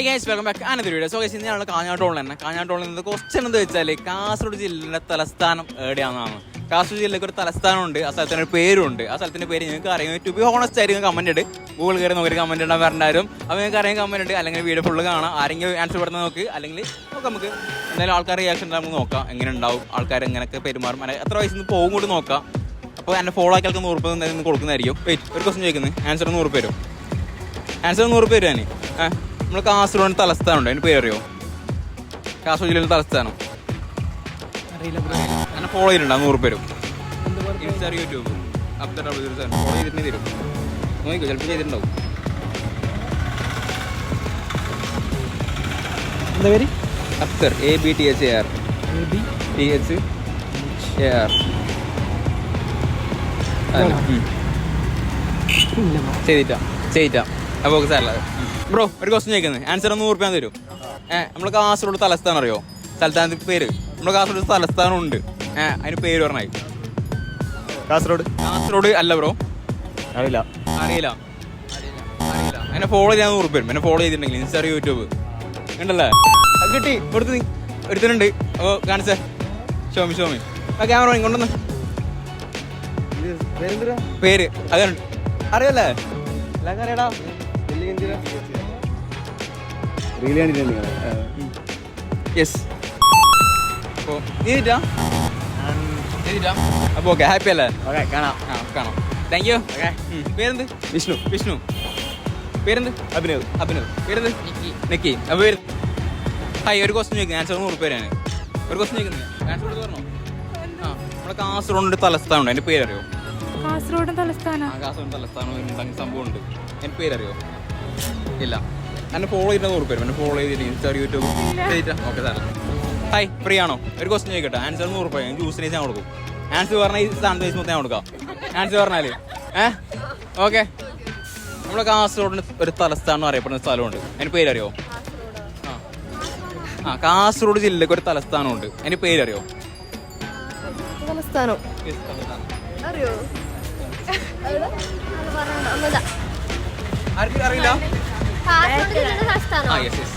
Hi guys welcome back Ananda video so guys ഇന്ന് ഞങ്ങൾ കാഞ്ഞാട്ടോളിൽ തന്നെ. കാഞ്ഞാട്ടോളിൽ നിന്ന് ക്വസ്റ്റ്യൻ എന്ന് വെച്ചാൽ കാസർഗോഡ് ജില്ലയുടെ തലസ്ഥാനം എവിടെയാണെന്നാണ്. കാസർഗോഡ് ജില്ലയ്ക്ക് ഒരു തലസ്ഥാനമുണ്ട്. ആ സ്ഥലത്തിന് ഒരു പേരുണ്ട്. ആ സ്ഥലത്തിന്റെ പേര് നിങ്ങൾക്ക് അറിയാം ടു ബി ഹോണസ്റ്റ് ആയിരിക്കും കമന്റ് ഉണ്ട് ഗൂഗിൾ കയറി നോക്കി കമന്റ് ഇടാൻ പറഞ്ഞാലും അപ്പോൾ നിങ്ങൾക്ക് അറിയാം കമന്റ് ഉണ്ട് അല്ലെങ്കിൽ വീഡിയോ ഫുള്ള് കാണാം. ആരെങ്കിലും ആൻസർ പെടുന്ന നോക്ക്. അല്ലെങ്കിൽ നമുക്ക് എന്തായാലും ആൾക്കാർ റിയാക്ഷൻ നമുക്ക് നോക്കാം. എങ്ങനെ ഉണ്ടാവും? ആൾക്കാർ എങ്ങനെയൊക്കെ പെരുമാറും? എത്ര വയസ്സിൽ നിന്ന് പോകും കൂടി നോക്കാം. അപ്പോൾ എന്നെ ഫോളോ ആക്കി ആൾക്ക് എന്തായാലും കൊടുക്കുന്നതായിരിക്കും. വെയിറ്റ് ഒരു ക്വസ്റ്റൻ ചോദിക്കുന്നത് ആൻസർ നൂറ് പേരും ആൻസർ നൂറ് പേര് ഞാൻ ഏഹ് നമ്മൾ കാസർഗോഡ് തലസ്ഥാനുണ്ട് അതിന് പേരറിയോ? കാസർഗോഡ് ജില്ലയിലെ തലസ്ഥാനം അങ്ങനെ ഫോളോ ചെയ്തിട്ടുണ്ട് നൂറ് പേരും. Insta YouTube update W follow ചെയ്തിട്ട് തരും നോക്കിക്കോ ചിലപ്പോൾ ചെയ്തിട്ടുണ്ടാവും. എന്താ പേര്? Afthar A B T H A R T H A R ചെയ്തിട്ടാ ചെയ്തിട്ടാ. അപ്പോൾ സാറല്ല ബ്രോ ഒരു ക്വസ്റ്റ്യൻ ചോദിക്കുന്നത് ആൻസർ ഒന്ന് നൂറ് രൂപ തരും. ഏഹ് നമ്മൾ കാസർഗോഡ് തലസ്ഥാനം അറിയോ തലസ്ഥാനത്തിന്റെ പേര്. നമ്മൾ കാസർഗോഡ് തലസ്ഥാനം ഉണ്ട് ഏഹ് അതിന് പേര് പറഞ്ഞായി കാസർഗോഡ്. കാസർഗോഡ് അല്ല ബ്രോ അറിയില്ല. അറിയില്ല. അറിയില്ല. എന്നെ ഫോളോ ചെയ്യാൻ നൂറ് പേരും എന്നെ ഫോളോ ചെയ്തിട്ടുണ്ടെങ്കിൽ ഇൻസ്റ്റാ യൂട്യൂബ് ഉണ്ടല്ലേ? അത് കിട്ടി. കൊടുത്ത് നീ ഒരുത്തനുണ്ട്. ഓ കാണിച്ചേ. ഷോമി ഷോമി ആ ക്യാമറ കൊണ്ടുവന്ന് പേര്. അതാണ് അറിയല്ലേ? എല്ലാവർക്കും അറിയടാ. റീൽ കണ്ടിട്ടുണ്ട് യെസ് അപ്പോൾ നീതിട്ടാ നീതിട്ടാ അപ്പോൾ ഓക്കെ ഹാപ്പി അല്ലേ? ഓക്കെ കാണാം. ആ കാണാം. താങ്ക് യു പേരെന്ത്? വിഷ്ണു. വിഷ്ണു. പേരെന്ത്? അഭിനവ്. അഭിനവ്. പേരെന്ത്? നിക്കി. അപ്പോൾ പേര്? ഹായ് ഒരു ക്വസ്റ്റ്യൻ ചോദിക്കുന്നത് ആൻസർ നൂറ് പേരാണ് ഒരു ക്വസ്റ്റ്യൻ ചോദിക്കുന്നത് ആൻസർ കൊടുത്ത് പറഞ്ഞോ? ആ നമ്മുടെ കാസർഗോഡ് തലസ്ഥാനം ഉണ്ട് എന്റെ പേരറിയോ? കാസർഗോഡ് തലസ്ഥാനം. കാസർഗോഡ് തലസ്ഥാനം. സംഭവം ഉണ്ട് എന്റെ പേരറിയോ? ഇല്ല. എന്നെ ഫോളോ ചെയ്തിട്ട് നൂറ് പേരും എന്നെ ഫോളോ ചെയ്തിട്ട് ഇൻസ്റ്റാ യൂട്യൂബ് ചെയ്തിട്ടാ ഓക്കെ സാർ ഹായ് ഫ്രീ ആണോ ഒരു ക്വസ്റ്റ്യൻ ചോദിക്കട്ടെ. ആൻസർ നൂറ് രൂപ ഞാൻ ജ്യൂസിന് ഞാൻ കൊടുക്കും. ആൻസർ പറഞ്ഞാൽ ഈ സ്ഥാനത്ത് വെച്ച് മൊത്തം ഞാൻ കൊടുക്കാം. ആൻസർ പറഞ്ഞാൽ ഏഹ് ഓക്കെ നമ്മുടെ കാസർഗോഡിന് ഒരു തലസ്ഥാനം അറിയപ്പെടുന്ന സ്ഥലമുണ്ട്. അതിന് പേരറിയോ? ആ കാസർഗോഡ് ജില്ലക്ക് ഒരു തലസ്ഥാനമുണ്ട്. അതിന് പേരറിയോ? തലസ്ഥാനം. അറിയോ? അറിയില്ല. ആ യെസ് യെസ്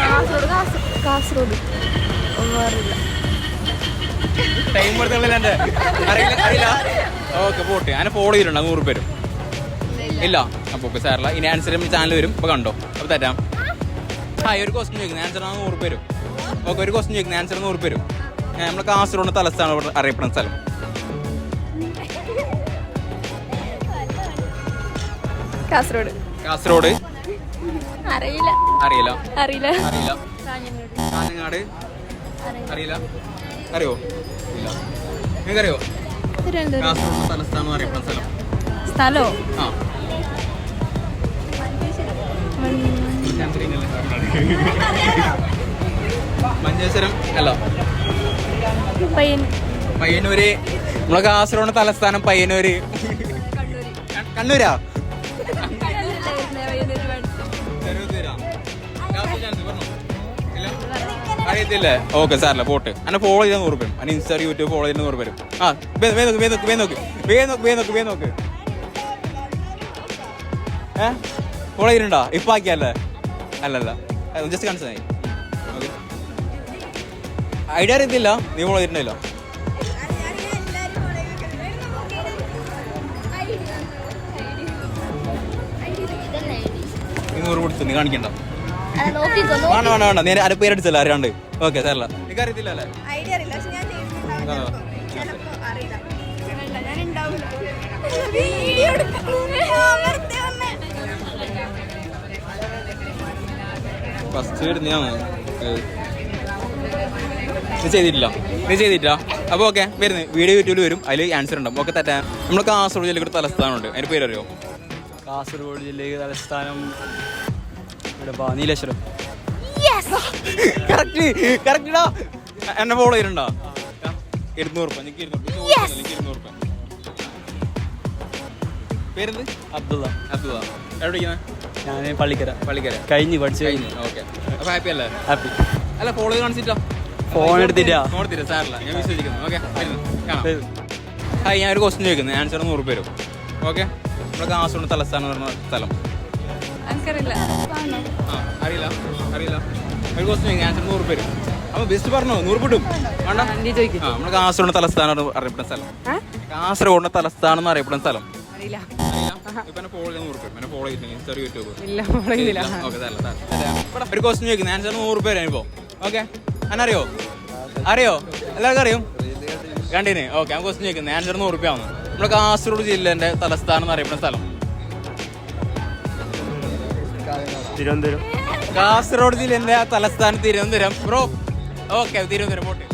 കാസർഗോഡ് കാസ- കാസർഗോഡ് ഒന്നും അറിയില്ല ടൈം കൊടുത്തുള്ളിൽ അറിയില്ല അറിയില്ല. ഓക്കെ പോട്ടെ. അതിനെ ഫോളോ ചെയ്തിട്ടുണ്ട് നൂറ് പേരും. ഇല്ല. അപ്പോൾ ഓക്കെ സാറില്ല ഇനി ആൻസർ ചാനൽ വരും. അപ്പോൾ കണ്ടോ? അപ്പോൾ തരാം ഹായ് ഒരു ക്വസ്റ്റ്യൻ ചോദിക്കുന്നത് ആൻസർ ആണ് നൂറ് പേരും. ഓക്കെ ഒരു ക്വസ്റ്റ്യൻ ചോദിക്കുന്നത് ആൻസർ നൂറ് പേരും. നമ്മുടെ കാസർഗോഡ് തലസ്ഥാനം അറിയപ്പെടുന്ന സ്ഥലം. കാസർഗോഡ്. കാസർഗോഡ്? അറിയില്ല. അറിയില്ല. അറിയില്ല. അറിയില്ല. കാഞ്ഞങ്ങാട്. അറിയില്ല. അറിയോ? ഇല്ല. നിങ്ങൾക്കറിയോ? കാസർഗോഡ് തലസ്ഥാനം അറിയപ്പെടുന്ന സ്ഥലം. സ്ഥലോ? ആ. മഞ്ചേശ്വരം. അല്ല. പയ്യന്നൂര്. നമ്മളെ കാസർഗോഡ് തലസ്ഥാനം പയ്യന്നൂര്. കണ്ണൂരാ? അറിയത്തില്ലേ. ഓക്കെ സാറല്ല പോട്ട്. എന്നെ ഫോളോ ചെയ്താൽ നൂറ് പേരും അന്നെ ഇൻസ്റ്റാ യൂട്യൂബ് ഫോളോ ചെയ്താൽ നൂറ് പേരും ആ വേ നോക്ക് വേ നോക്ക് വേ നോക്ക്. വേ നോക്ക് വേ നോക്ക് വേ നോക്ക്. ഏ? ഫോളോ ചെയ്തിട്ടുണ്ടോ? ഇപ്പൊ ആക്കിയല്ലേ അല്ലല്ല. ജസ്റ്റ് കൺസേൺ ഓക്കെ ഐഡിയ അറിയത്തില്ല? നീ ഫോളോ ചെയ്തിട്ടുണ്ടല്ലോ. നൂറ് കൊടുത്തു നീ കാണിക്കണ്ട. വേണ്ട വേണ്ട വേണ്ട. നേരെ പേരടിച്ചല്ലോ അറിയാണ്ട് ഓക്കെ സാറല്ല എനിക്ക് അറിയത്തില്ല അല്ലേ ഐഡിയ അറിയില്ല പക്ഷെ ഞാൻ ഫസ്റ്റ് വരുന്നതാണ് നീ ചെയ്തിട്ടില്ല. നീ ചെയ്തിട്ടില്ല. അപ്പോൾ ഓക്കെ വരുന്നത് വീഡിയോ യൂട്യൂബിൽ വരും. അതിൽ ആൻസർ ഉണ്ടാവും. ഓക്കെ തെറ്റാ നമ്മൾ കാസർഗോഡ് ജില്ലയ്ക്ക് തലസ്ഥാനം ഉണ്ട് അതിന് പേരറിയോ? അറിയോ കാസർഗോഡ് ജില്ലയിലെ തലസ്ഥാനം ഇവിടെ പാ നീലേശ്വരം. കറക്റ്റ് കറക്റ്റാ എന്നെ ഫോളോ ചെയ്യണ്ടോ ഇരുന്നൂറ് രൂപ എനിക്ക് ഇരുന്നൂറ് രൂപ എനിക്ക് ഇരുന്നൂറ് രൂപ പേരെന്ത്? അബ്ദുള്ള. അബ്ദുള്ള. എവിടെ പഠിക്കുന്നത് ഞാൻ പള്ളിക്കര. പള്ളിക്കര. കഴിഞ്ഞ് പഠിച്ചു കഴിഞ്ഞു ഓക്കെ അപ്പോൾ ഹാപ്പി അല്ലേ? ഹാപ്പി അല്ല ഫോളോ കാണിച്ചിട്ടോ? ഫോൺ എടുത്തില്ല. ഫോൺ എടുത്തില്ല സാറില്ല ഞാൻ വിശ്വസിക്കുന്നു. ഓക്കെ കാണാം. ഹായ് ഞാൻ ഒരു ക്വസ്റ്റ്യൻ ചോദിക്കുന്നത് ആൻസർ നൂറ് പേരും ഓക്കെ നമ്മുടെ കാസർഗോഡ് തലസ്ഥാനം എന്ന് പറഞ്ഞ സ്ഥലം. എനിക്കറിയില്ല. ആ അറിയില്ല അറിയില്ല. ഒരു ക്വസ്റ്റ്യൻ ആൻസർ നൂറ് പേര്. അപ്പൊ ബെസ്റ്റ് പറഞ്ഞോ? നൂറ് കിട്ടും വേണ്ട. ആ നമ്മുടെ കാസർഗോഡ് തലസ്ഥാനം എന്ന് അറിയപ്പെടുന്ന സ്ഥലം. കാസർഗോഡിന്റെ തലസ്ഥാനം എന്ന് അറിയപ്പെടുന്ന സ്ഥലം. അറിയില്ല. ഒരു ക്വസ്റ്റ്യൻ ചോദിക്കുന്നത് ആൻസർ നൂറ് പേര് ഇപ്പോ ഓക്കെ അറിയോ അറിയോ? എല്ലാവർക്കും അറിയും? കണ്ടിന്. ഓക്കെ ആ ക്വസ്റ്റ്യൻ ചോദിക്കുന്നത് ആൻസർ നൂറ് രൂപ ആണ് നമ്മുടെ കാസർഗോഡ് ജില്ലേന്റെ തലസ്ഥാനം എന്ന് അറിയപ്പെടുന്ന സ്ഥലം. തിരുവനന്തപുരം. കാസർഗോഡ് ജില്ലേന്റെ തലസ്ഥാനം തിരുവനന്തപുരം. ബ്രോ ഓക്കെ തിരുവനന്തപുരം പോട്ടെ.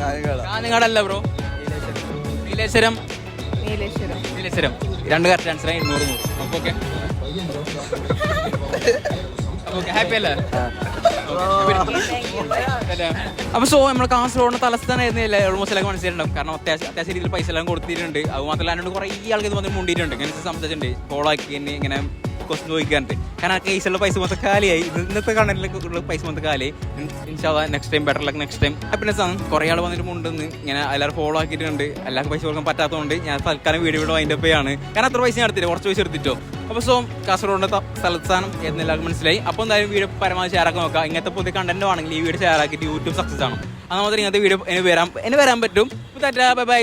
കാഞ്ഞങ്ങാടല്ല ബ്രോ നീലേശ്വരം. നീലേശ്വരം. നീലേശ്വരം. രണ്ട് കറക്റ്റ് ആൻസർ നൂറ്. നൂറ് ഓക്കെ ഓക്കെ ഹാപ്പി അല്ലേ? അപ്പൊ സോ നമ്മൾ കാസർഗോഡ് തലസ്ഥാനം ആയിരുന്നില്ല ഓൾമോസ്റ്റ് എല്ലാം മനസ്സിലുണ്ടാവും കാരണം അത്യാവശ്യം അത്യാവശ്യം രീതിയിൽ പൈസ എല്ലാം കൊടുത്തിട്ടുണ്ട്. അത് മാത്രമല്ല എന്നോട് കുറേ ആൾക്ക് വന്ന് മുണ്ടിയിട്ടുണ്ട്. ഇങ്ങനെ സംസാരിച്ചിട്ടുണ്ട്. കോളാക്കി എന്നെ ഇങ്ങനെ ക്വസ്റ്റൻ ചോദിക്കാറുണ്ട്. കാരണം ആ കേസുള്ള പൈസ മൊത്തം കാലിയായി. ഇന്നത്തെ ഇന്നത്തെ ഉള്ള പൈസ മൊത്തം കാലിയായി. Next time better luck next time happiness ആണ്. കുറേ ആൾ വന്നിട്ട് മുണ്ടെന്ന്. ഇങ്ങനെ എല്ലാവരും ഫോളോ ആക്കിയിട്ടുണ്ട്. എല്ലാവർക്കും പൈസ കൊടുക്കാൻ പറ്റാത്തതുകൊണ്ട് ഞാൻ തൽക്കാലം വീഡിയോ വീട് വൈൻഡപ്പ് ചെയ്യാണ്. കാരണം അത്ര പൈസ ഞാൻ എടുത്തില്ല കുറച്ച് പൈസ എടുത്തിട്ടോ? അപ്പോൾ സോ കാസർഗോഡിന്റെ സ്ഥലസ്ഥാനം എന്ന് എല്ലാവർക്കും മനസ്സിലായി. അപ്പോൾ എന്തായാലും വീഡിയോ പരമാവധി ഷെയർ ആക്കി നോക്കാം ഇങ്ങനത്തെ പുതിയ കണ്ടന്റ് ആണെങ്കിൽ ഈ വീഡിയോ ഷെയർ ആക്കിയിട്ട് യൂട്യൂബ് സക്സസ് ആണ്? അത് മാത്രമേ ഇങ്ങനത്തെ വീഡിയോ എന്നെ വരാൻ എന്നെ വരാൻ പറ്റും. Bye bye